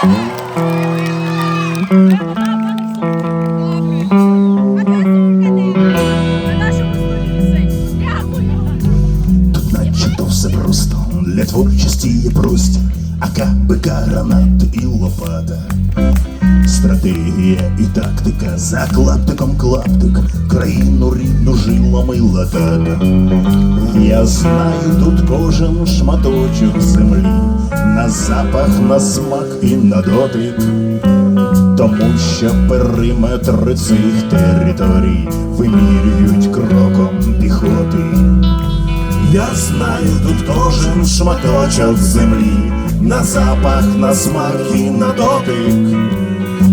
для творчості є простір, бика, гранати і лопата. Стратегія і тактика за клаптиком клаптик, країну рідну жилами латата. Я знаю тут кожен шматочок землі, на запах, на смак і на дотик. Тому що периметри цих територій вимірюють кроком піхоти. Я знаю тут кожен шматочок землі, на запах, на смак і на дотик.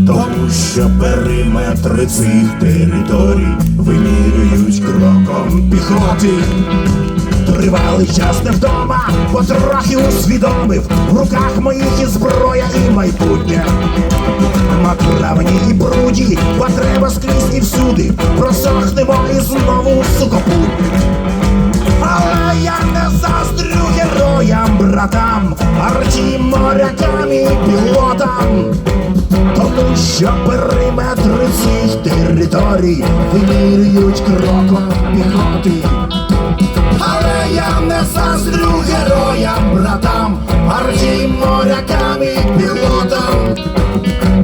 Тому що периметри цих територій вимірюють кроком піхоти. Тривалий час не вдома, потрохи усвідомив, в руках моїх і зброя, і майбутнє. Матравні і бруді, потреба скрізь і всюди, просохнемо і знову сукопутні. Але я не заздрю героям, братам, арті морякам і пілотам. Тому що периметри цих територій вимірюють кроком піхоти. Заздрю героям, братам, арті морякам і пілотам.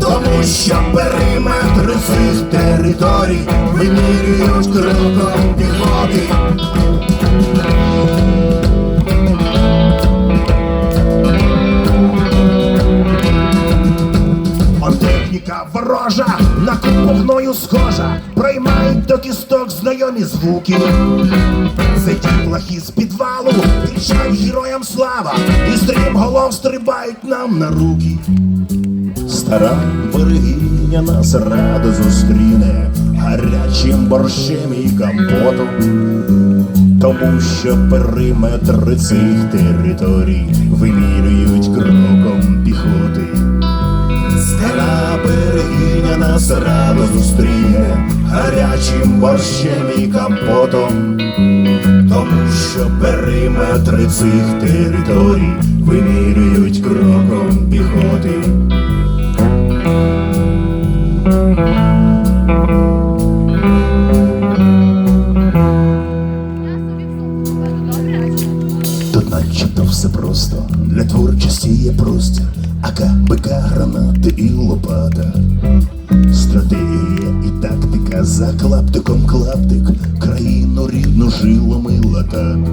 Тому що периметри цих територій вимірюють купу схожа, проймають до кісток знайомі звуки. Це ті плахи з підвалу, кричать героям слава, і стрім голов стрибають нам на руки. Стара берегиня нас радо зустріне гарячим борщем і компотом. Тому що периметри цих територій вимірюють кроком нас радо зустріне гарячим борщем і компотом. Тому що периметри цих територій вимірюють кроком піхоти. Тут начебто все просто, для творчості є простір, ака, бика, гранати і лопата. Стратегія і тактика за клаптиком клаптик, країну рідну жилами латати.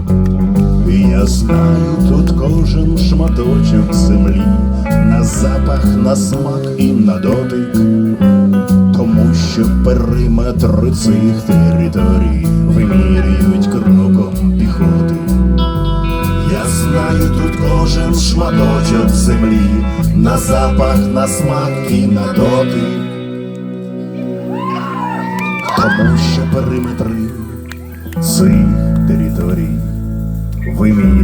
Я знаю тут кожен шматочок землі, на запах, на смак і на дотик. Тому що периметри цих територій вимірюють кроком піхоти. Я знаю тут кожен шматочок землі, на запах, на смак і на дотик. Тому що периметри цих територій. Вимірюють